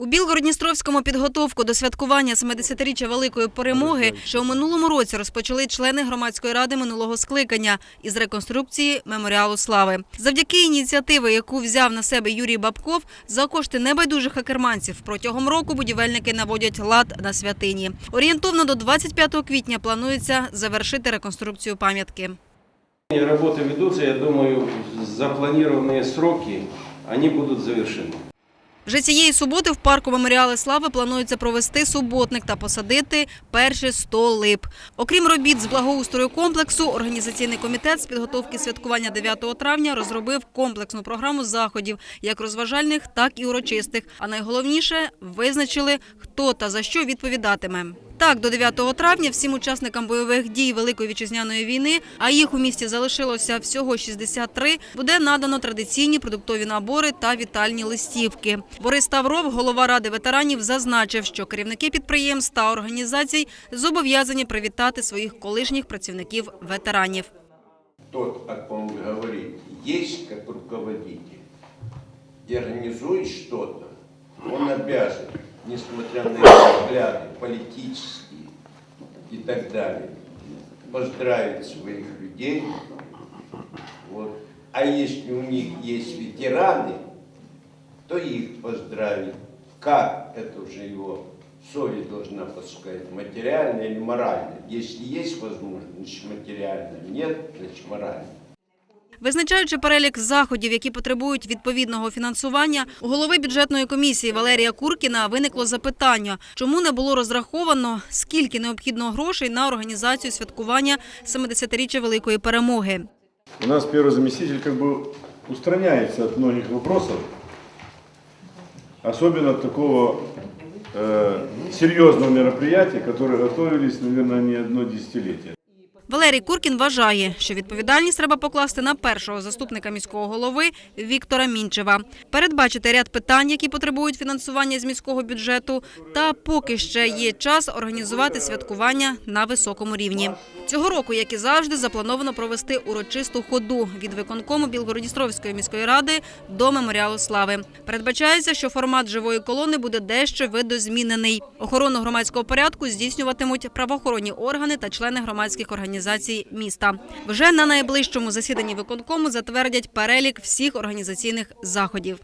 У Білгородністровському підготовку до святкування 70-річчя великої перемоги, що у минулому році розпочали члени громадської ради минулого скликання із реконструкції меморіалу слави. Завдяки ініціативи, яку взяв на себе Юрій Бабков, за кошти небайдужих акерманців протягом року будівельники наводять лад на святині. Орієнтовно до 25 квітня планується завершити реконструкцію пам'ятки. И Работы ведутся, я думаю, запланированные сроки, они будут завершены. Вже цієї суботи в парку меморіали слави планується провести суботник та посадити перші 100 лип. Окрім робіт з благоустрою комплексу, організаційний комітет з підготовки святкування 9 травня розробив комплексну програму заходів, як розважальних, так і урочистих. А найголовніше визначили, хто та за що відповідатиме. Так, до 9 травня всім учасникам бойових дій Великої вітчизняної війни, а їх у місті залишилося всього 63, буде надано традиційні продуктові набори та вітальні листівки. Борис Тавров, голова ради ветеранів, зазначив, що керівники підприємств та організацій зобов'язані привітати своїх колишніх працівників ветеранів. тот, о ком вы говорите, есть как руководитель организует что-то, он обязан, несмотря на его взгляды политические и так далее, поздравить своих людей. Вот. А если у них есть ветераны, то их поздравить. Как? Это уже его совесть должна подсказать, материально или морально. Если есть возможность, значит материально. Нет, значит морально. Визначаючи перелік заходів, які потребують відповідного фінансування, у голови бюджетної комісії Валерія Куркіна виникло запитання, чому не було розраховано, скільки необхідно грошей на організацію святкування 70-річчя Великої перемоги. У нас первый заместитель как бы устраняется от многих вопросов, особенно от такого э, серьезного мероприятия, которые готовились, наверное, не одно десятилетие. Валерій Куркін вважає, що відповідальність треба покласти на першого заступника міського голови Віктора Мінчева, передбачити ряд питань, які потребують фінансування з міського бюджету, та поки ще є час організувати святкування на високому рівні. Цього року, як і завжди, заплановано провести урочисту ходу від виконкому Білгородністровської міської ради до меморіалу слави. Передбачається, що формат живої колони буде дещо видозмінений. Охорону громадського порядку здійснюватимуть правоохоронні органи та члени громадських організацій міста. Вже на найближчому засіданні виконкому затвердять перелік всіх організаційних заходів.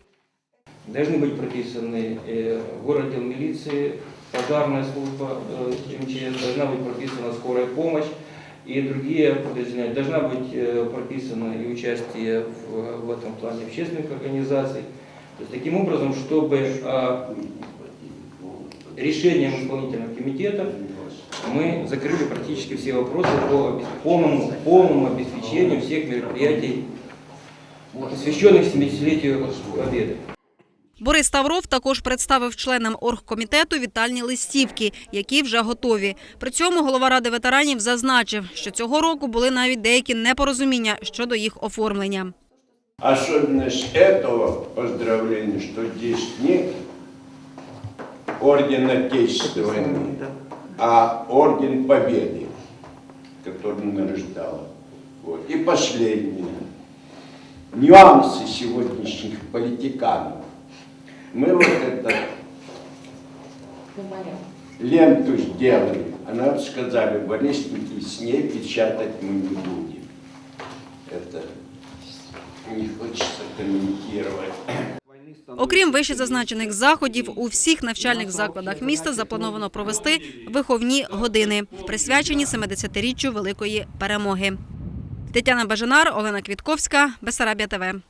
Должны быть прописаны э, городдел милиции, пожарная служба э, МЧС, должна быть прописана скорая помощь И другие подразделения. Должна быть э, прописано и участие в, в этом плане общественных организаций. То есть таким образом, чтобы а, решением исполнительного комитета мы закрыли практически все вопросы по полному, полному обеспечению всех мероприятий, посвященных 70-летию Победы. Борис Тавров також представив членам оргкомітету вітальні листівки, які вже готові. При цьому голова ради ветеранів зазначив, що цього року були навіть деякі непорозуміння щодо їх оформлення. Особенность этого поздравления, что здесь не орден Отечественной войны, а орден Победы, который награждала. Вот. И последнее. Нюансы сегодняшних политиканов. Мы вот это ленту сделали, а нам сказали, болезненники, с ней печатать мы не будем. Это не хочется комментировать. Окрім вище зазначених заходів, у всіх навчальних закладах міста заплановано провести виховні години, присвячені 70-річчю Великої перемоги. Тетяна Бажанар, Олена Квітковська, Бесарабія ТВ.